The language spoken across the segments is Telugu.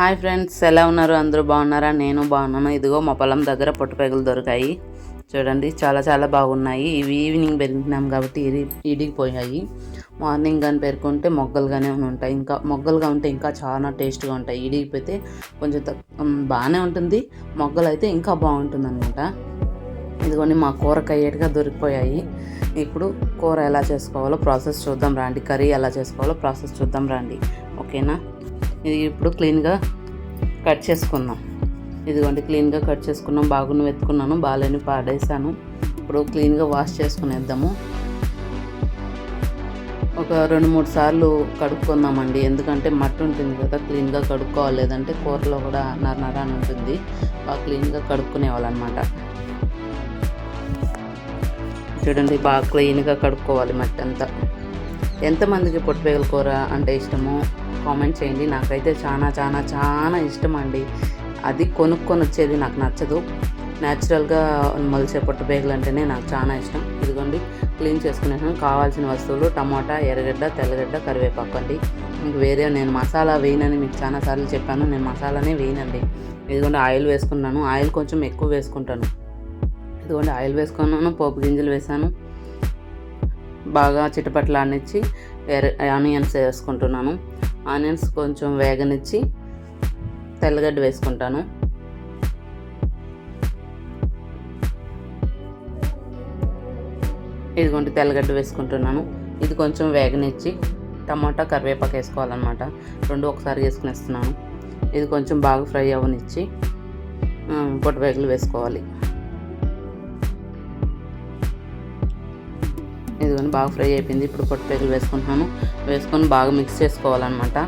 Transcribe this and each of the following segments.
హాయ్ ఫ్రెండ్స్ ఎలా ఉన్నారు? అందరూ బాగున్నారా? నేను బాగున్నాను. ఇదిగో మా పొలం దగ్గర పొట్టుపేగలు దొరికాయి. చూడండి చాలా చాలా బాగున్నాయి. ఇవి ఈవినింగ్ పెరిగినాం కాబట్టి ఇరి ఇడిగిపోయాయి మార్నింగ్ కానీ పెరుకుంటే మొగ్గలుగానే ఉంటాయి. ఇంకా మొగ్గలుగా ఉంటే ఇంకా చాలా టేస్ట్గా ఉంటాయి. ఇడిగిపోతే కొంచెం బాగానే ఉంటుంది. మొగ్గలు అయితే ఇంకా బాగుంటుంది అనమాట ఇదిగోండి మా కూరకు అయ్యేట్టుగా దొరికిపోయాయి. ఇప్పుడు కూర ఎలా చేసుకోవాలో ప్రాసెస్ చూద్దాం రండి. కర్రీ ఎలా చేసుకోవాలో ప్రాసెస్ చూద్దాం రండి. ఓకేనా? ఇది ఇప్పుడు క్లీన్గా కట్ చేసుకుందాం ఇదిగోండి క్లీన్గా కట్ చేసుకున్నాం. బాగున్న వెతుకున్నాను బాగాలేని పాడేసాను ఇప్పుడు క్లీన్గా వాష్ చేసుకునేద్దాము. ఒక రెండు మూడు సార్లు కడుక్కుందామండి. ఎందుకంటే మట్టి ఉంటుంది కదా క్లీన్గా కడుక్కోవాలి. లేదంటే కూరలో కూడా నర అని ఉంటుంది. బాగా క్లీన్గా కడుక్కునేవాళ్ళనమాట చూడండి బాగా క్లీన్గా కడుక్కోవాలి మట్టి అంతా. ఎంతమందికి పొట్టిపేగల కూర అంటే ఇష్టమో? కామెంట్ చేయండి. నాకైతే చాలా చాలా చాలా ఇష్టం అండి అది కొనుక్కొని వచ్చేది నాకు నచ్చదు. న్యాచురల్గా మొలిచే పొట్టుపేగలు అంటేనే నాకు చాలా ఇష్టం. ఇదిగోండి క్లీన్ చేసుకునేసాను. కావాల్సిన వస్తువులు టమాటా ఎర్రగడ్డ తెల్లగడ్డ కరివేపాకు అండి. వేరే నేను మసాలా వేయనని మీకు చాలా సార్లు చెప్పాను. నేను మసాలానే వేయనండి. ఇదిగోండి ఆయిల్ వేసుకున్నాను. ఆయిల్ కొంచెం ఎక్కువ వేసుకుంటాను. ఇదిగోండి ఆయిల్ వేసుకున్నాను. పోపు గింజలు వేసాను. బాగా చిటపట్లాడినిచ్చి ఆనియన్స్ వేసుకుంటున్నాను. ఆనియన్స్ కొంచెం వేగనిచ్చి తెల్లగడ్డ వేసుకుంటాను. ఇదిగోండి తెల్లగడ్డ వేసుకుంటున్నాను. ఇది కొంచెం వేగనిచ్చి టమాటా కరివేపాకు వేసుకోవాలన్నమాట. రెండు ఒకసారి వేసుకునేస్తున్నాను. ఇది కొంచెం బాగా ఫ్రై అవ్వనిచ్చి పొట్టవేగలు వేసుకోవాలి. ఇదిగోని బాగా ఫ్రై అయిపోయింది. ఇప్పుడు పొట్టుపేగలు వేసుకుంటున్నాను. వేసుకొని బాగా మిక్స్ చేసుకోవాలన్నమాట.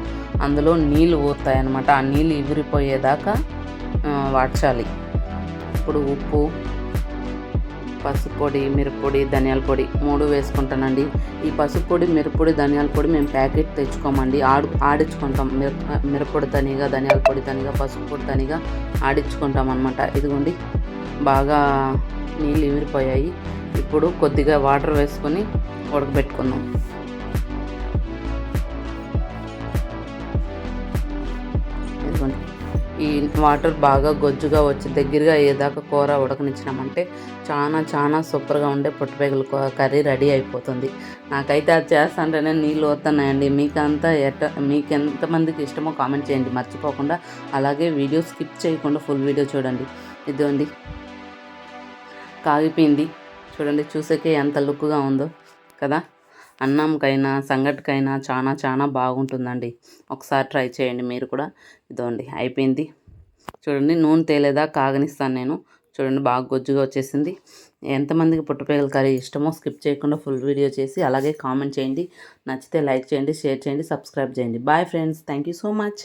అందులో నీళ్ళు ఊరుతాయి అనమాట ఆ నీళ్ళు ఎగిరిపోయేదాకా వాడ్చాలి. ఇప్పుడు ఉప్పు పసుపు పొడి మిరప్పొడి ధనియాల పొడి మూడు వేసుకుంటానండి. ఈ పసుపు పొడి మిరప్పొడి ధనియాల పొడి మేము ప్యాకెట్ తెచ్చుకోమండి. ఆడు ఆడించుకుంటాం. మిరప మిరప్పొడి తనిగా ధనియాల పొడి తనిగా పసుపు పొడి తనిగా ఆడించుకుంటాం అనమాట ఇదిగోండి బాగా నీళ్ళు ఎగిరిపోయాయి ఇప్పుడు కొద్దిగా వాటర్ వేసుకొని ఉడకబెట్టుకుందాం. ఈ వాటర్ బాగా గొజ్జుగా వచ్చి దగ్గరగా ఏదాకా కూర ఉడకనిచ్చినామంటే చాలా చాలా సూపర్గా ఉండే పొట్టుపేగల కర్రీ రెడీ అయిపోతుంది. నాకైతే అది చేస్తాంటేనే నీళ్ళు వస్తున్నాయండి మీకంతా ఎట్ట మీకు ఎంతమందికి ఇష్టమో కామెంట్ చేయండి. మర్చిపోకుండా అలాగే వీడియో స్కిప్ చేయకుండా ఫుల్ వీడియో చూడండి. ఇదిగోండి. కాగిపోయింది. చూడండి చూసేకే ఎంత లుక్గా ఉందో కదా. అన్నంకైనా సంగటికైనా చాలా చాలా బాగుంటుందండి. ఒకసారి ట్రై చేయండి మీరు కూడా. ఇదోండి అయిపోయింది. చూడండి నూనె తేలేదా కాగనిస్తాను నేను. చూడండి బాగా గొజ్జుగా వచ్చేసింది. ఎంతమందికి పుట్టపేగల కర్రీ ఇష్టమో స్కిప్ చేయకుండా ఫుల్ వీడియో చేసి అలాగే కామెంట్ చేయండి. నచ్చితే లైక్ చేయండి షేర్ చేయండి సబ్స్క్రైబ్ చేయండి. Bye friends thank you so much.